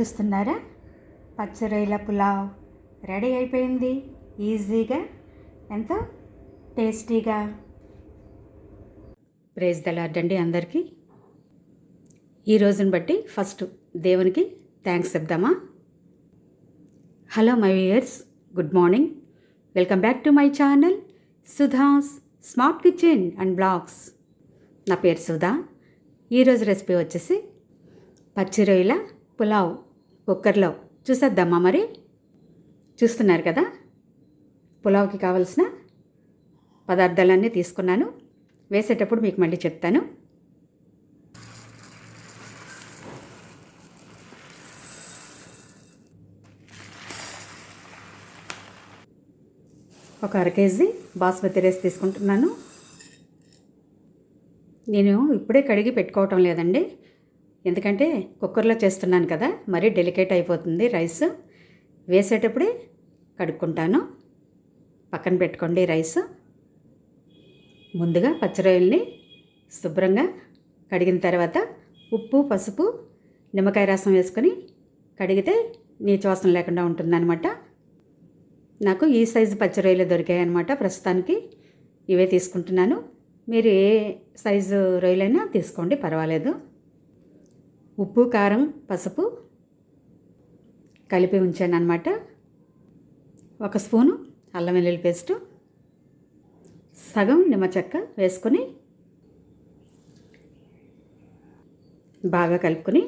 చూస్తున్నారా? పచ్చరొయ్యల పులావ్ రెడీ అయిపోయింది. ఈజీగా ఎంతో టేస్టీగా. ప్రేజ్ దలాడండి అందరికీ. ఈ రోజుని బట్టి ఫస్ట్ దేవునికి thanks చెప్దామా? Hello my viewers good morning. Welcome back to my channel Sudha's smart kitchen and blogs. నా పేరు సుధా. ఈరోజు రెసిపీ వచ్చేసి పచ్చి రొయ్యల పులావ్. కుక్కర్లో చూసేద్దామా మరి? చూస్తున్నారు కదా? పులావ్కి కావలసిన పదార్థాలన్నీ తీసుకున్నాను. వేసేటప్పుడు మీకు మళ్ళీ చెప్తాను. ఒక అర కేజీ బాస్మతి రైస్ తీసుకుంటున్నాను. నేను ఇప్పుడే కడిగి పెట్టుకోవటం లేదండి. ఎందుకంటే కుక్కర్లో చేస్తున్నాను కదా మరీ డెలికేట్ అయిపోతుంది రైస్. వేసేటప్పుడే కడుక్కుంటాను. పక్కన పెట్టుకోండి రైస్. ముందుగా పచ్చిరొయ్యల్ని శుభ్రంగా కడిగిన తర్వాత ఉప్పు పసుపు నిమ్మకాయ రసం వేసుకొని కడిగితే నీచు వాసన లేకుండా ఉంటుందన్నమాట. నాకు ఈ సైజు పచ్చిరొయ్యలు దొరికాయి అనమాట ప్రస్తుతానికి. ఇవే తీసుకుంటున్నాను. మీరు ఏ సైజు రొయ్యలైనా తీసుకోండి పర్వాలేదు. ఉప్పు కారం పసుపు కలిపి ఉంచాను అనమాట ఒక స్పూను అల్లం వెల్లుల్లి పేస్టు సగం నిమ్మ చెక్క వేసుకొని బాగా కలుపుకొని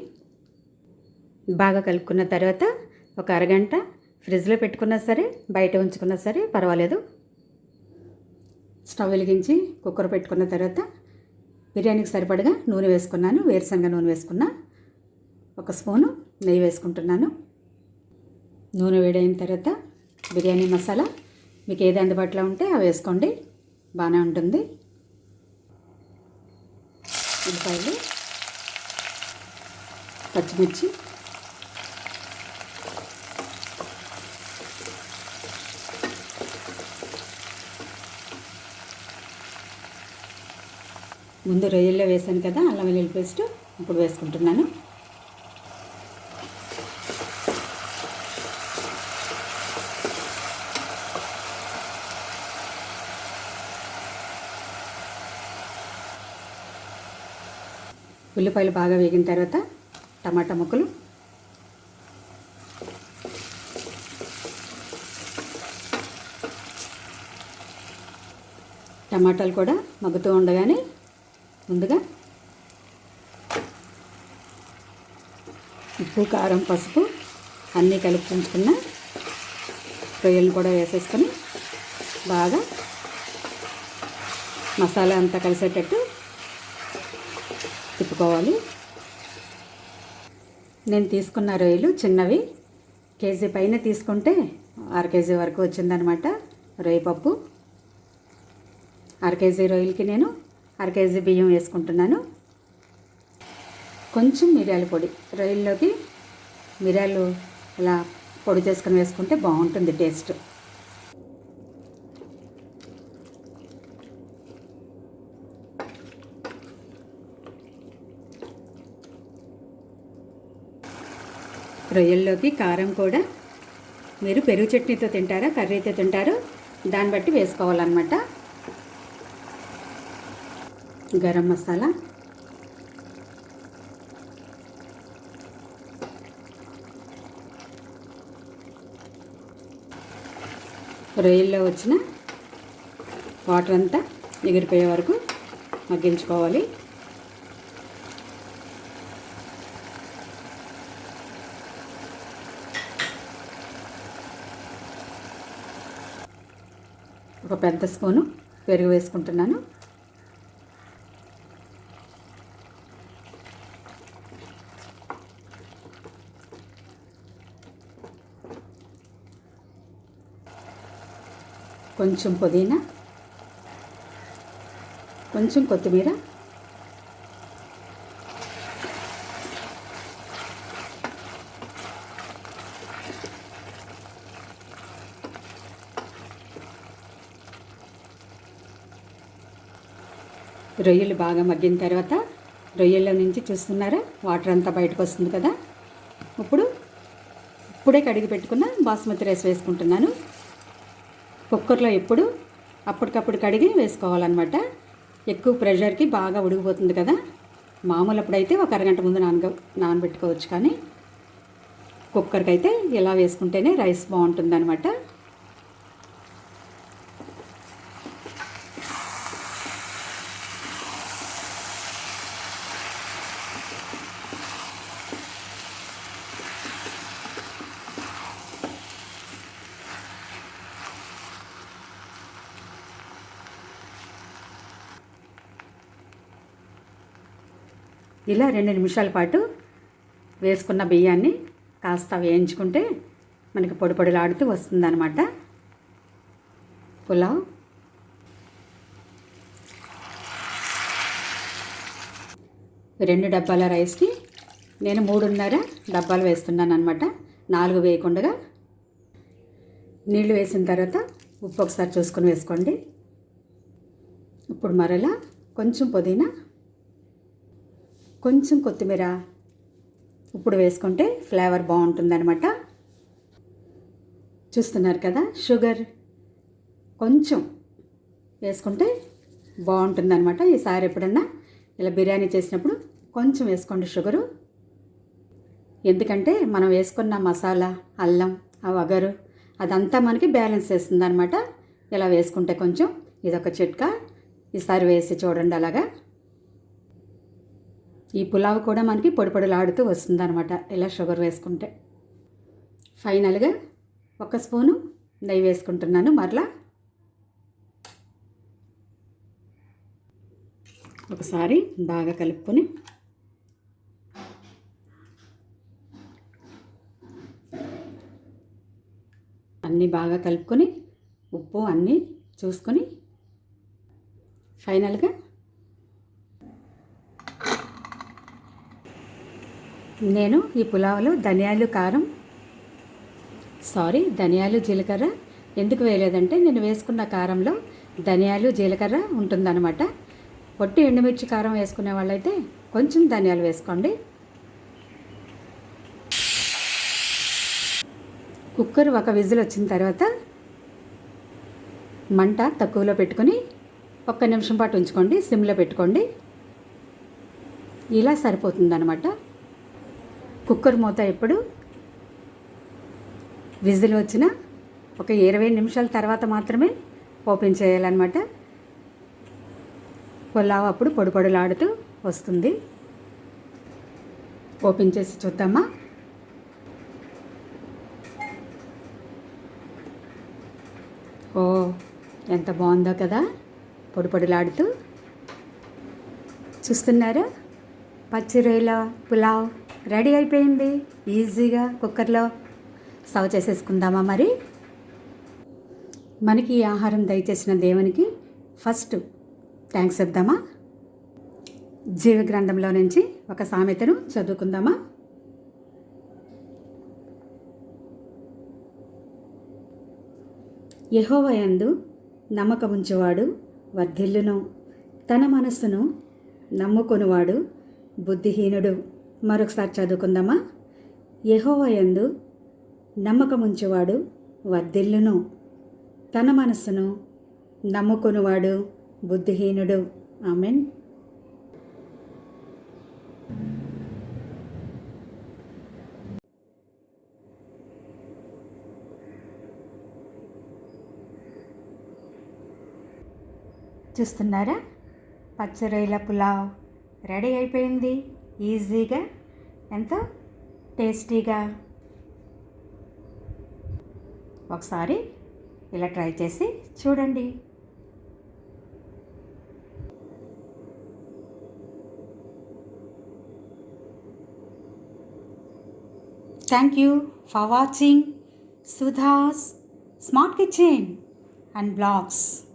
బాగా కలుపుకున్న తర్వాత ఒక అరగంట ఫ్రిడ్జ్లో పెట్టుకున్నా సరే బయట ఉంచుకున్నా సరే పర్వాలేదు. స్టవ్ వెలిగించి కుక్కర్ పెట్టుకున్న తర్వాత బిర్యానీకి సరిపడగా నూనె వేసుకున్నాను వేరుశనగ నూనె వేసుకున్నా. ఒక స్పూను నెయ్యి వేసుకుంటున్నాను. నూనె వేడైన తర్వాత బిర్యానీ మసాలా. మీకు ఏది అందుబాటులో ఉంటే అవి వేసుకోండి. బాగానే ఉంటుంది. ఉల్లిపాయలు పచ్చిమిర్చి ముందు రొయ్యల్లో వేసాను కదా అల్లం వెల్లుల్లి పేస్ట్ ఇప్పుడు వేసుకుంటున్నాను. ఉల్లిపాయలు బాగా వేగిన తర్వాత టమాటా ముక్కలు. టమాటాలు కూడా మగ్గుతూ ఉండగానే ముందుగా ఉప్పు కారం పసుపు అన్నీ కలిపి ఉంచుకున్న రొయ్యలను కూడా వేసేసుకొని బాగా మసాలా అంతా కలిసేటట్టు పెట్టుకోవాలి నేను తీసుకున్న రొయ్యలు చిన్నవి. కేజీ పైన తీసుకుంటే అర కేజీ వరకు వచ్చిందనమాట రొయ్య పప్పు. అర కేజీ రొయ్యలకి నేను అర కేజీ బియ్యం వేసుకుంటున్నాను. కొంచెం మిరియాల పొడి. రొయ్యల్లోకి మిరియాలు ఇలా పొడి చేసుకుని వేసుకుంటే బాగుంటుంది టేస్ట్. రొయ్యల్లోకి కారం కూడా మీరు పెరుగు చట్నీతో తింటారా కర్రీతో తింటారో దాన్ని బట్టి వేసుకోవాలన్నమాట. గరం మసాలా. రొయ్యల్లో వచ్చిన వాటర్ అంతా ఎగిరిపోయే వరకు మగ్గించుకోవాలి. ఒక పెద్ద స్పూను పెరుగు వేసుకుంటున్నాను. కొంచెం పుదీనా కొంచెం కొత్తిమీర రొయ్యలు బాగా మగ్గిన తర్వాత రొయ్యల నుంచి చూస్తున్నారా? వాటర్ అంతా బయటకు వస్తుంది కదా? ఇప్పుడు ఇప్పుడే కడిగి పెట్టుకున్న బాస్మతి రైస్ వేసుకుంటున్నాను. కుక్కర్లో ఎప్పుడు అప్పటికప్పుడు కడిగి వేసుకోవాలన్నమాట. ఎక్కువ ప్రెషర్కి బాగా ఉడికిపోతుంది కదా? మామూలు అప్పుడైతే ఒక అరగంట ముందు నానగ నానబెట్టుకోవచ్చు కానీ కుక్కర్కి అయితే ఇలా వేసుకుంటేనే రైస్ బాగుంటుంది అనమాట ఇలా రెండు నిమిషాల పాటు వేసుకున్న బియ్యాన్ని కాస్త వేయించుకుంటే మనకి పొడి పొడిలాడుతూ వస్తుందన్నమాట. పులావ్. రెండు డబ్బాల రైస్కి నేను మూడున్నర డబ్బాలు వేస్తున్నాను అనమాట నాలుగు వేయకుండా నీళ్ళు వేసిన తర్వాత ఉప్పు ఒకసారి చూసుకొని వేసుకోండి. ఇప్పుడు మరలా కొంచెం పుదీనా కొంచెం కొత్తిమీర ఇప్పుడు వేసుకుంటే ఫ్లేవర్ బాగుంటుందన్నమాట. చూస్తున్నారు కదా షుగర్ కొంచెం వేసుకుంటే బాగుంటుందన్నమాట. ఈసారి ఎప్పుడన్నా ఇలా బిర్యానీ చేసినప్పుడు కొంచెం వేసుకోండి షుగరు. ఎందుకంటే మనం వేసుకున్న మసాలా అల్లం ఆ వగరు అదంతా మనకి బ్యాలెన్స్ చేస్తుంది అనమాట ఇలా వేసుకుంటే కొంచెం ఇదొక చిట్కా. ఈసారి వేసి చూడండి అలాగా. ఈ పులావ్ కూడా మనకి పొడి పొడిలాడుతూ వస్తుంది అనమాట ఇలా షుగర్ వేసుకుంటే. ఫైనల్గా ఒక స్పూను నెయ్యి వేసుకుంటున్నాను మరలా. ఒకసారి బాగా కలుపుకొని అన్నీ బాగా కలుపుకొని ఉప్పు అన్నీ చూసుకొని ఫైనల్గా నేను ఈ పులావ్లో ధనియాలు కారం సారీ ధనియాలు జీలకర్ర ఎందుకు వేయలేదంటే నేను వేసుకున్న కారంలో ధనియాలు జీలకర్ర ఉంటుందన్నమాట. పొట్టి ఎండుమిర్చి కారం వేసుకునే వాళ్ళైతే కొంచెం ధనియాలు వేసుకోండి. కుక్కర్ ఒక విజిల్ వచ్చిన తర్వాత మంట తక్కువలో పెట్టుకొని ఒక్క నిమిషం పాటు ఉంచుకోండి సిమ్లో పెట్టుకోండి. ఇలా సరిపోతుందన్నమాట. కుక్కర్ మూత ఎప్పుడు? విజిల్ వచ్చిన ఒక ఇరవై నిమిషాల తర్వాత మాత్రమే ఓపెన్ చేయాలన్నమాట. పులావ్ అప్పుడు పొడిపొడులాడుతూ వస్తుంది. ఓపెన్ చేసి చూద్దామా? ఓ ఎంత బాగుందో కదా! పొడి పొడిలాడుతూ చూస్తున్నారా? పచ్చి రొయ్యల పులావ్. రెడీ అయిపోయింది. ఈజీగా కుక్కర్లో సర్వ్ చేసేసుకుందామా మరి? మనకి ఈ ఆహారం దయచేసిన దేవునికి ఫస్ట్ థ్యాంక్స్ ఇద్దామా జీవ గ్రంథంలో నుంచి ఒక సామెతను చదువుకుందామా? యహోవయందు నమ్మకముంచువాడు వర్ధిల్లును తన మనస్సును నమ్ముకొనివాడు బుద్ధిహీనుడు. మరొకసారి చదువుకుందామా? యహోవయందు నమ్మకముంచువాడు వర్ధిల్లును. తన మనస్సును నమ్ముకునివాడు బుద్ధిహీనుడు. ఆమెన్. చూస్తున్నారా? పచ్చరొయ్యల పులావ్ రెడీ అయిపోయింది. ఈజీగా ఎంతో? టేస్టీగా? ఒకసారి ఇలా ట్రై చేసి చూడండి. Thank you for watching Sudha's smart kitchen and blogs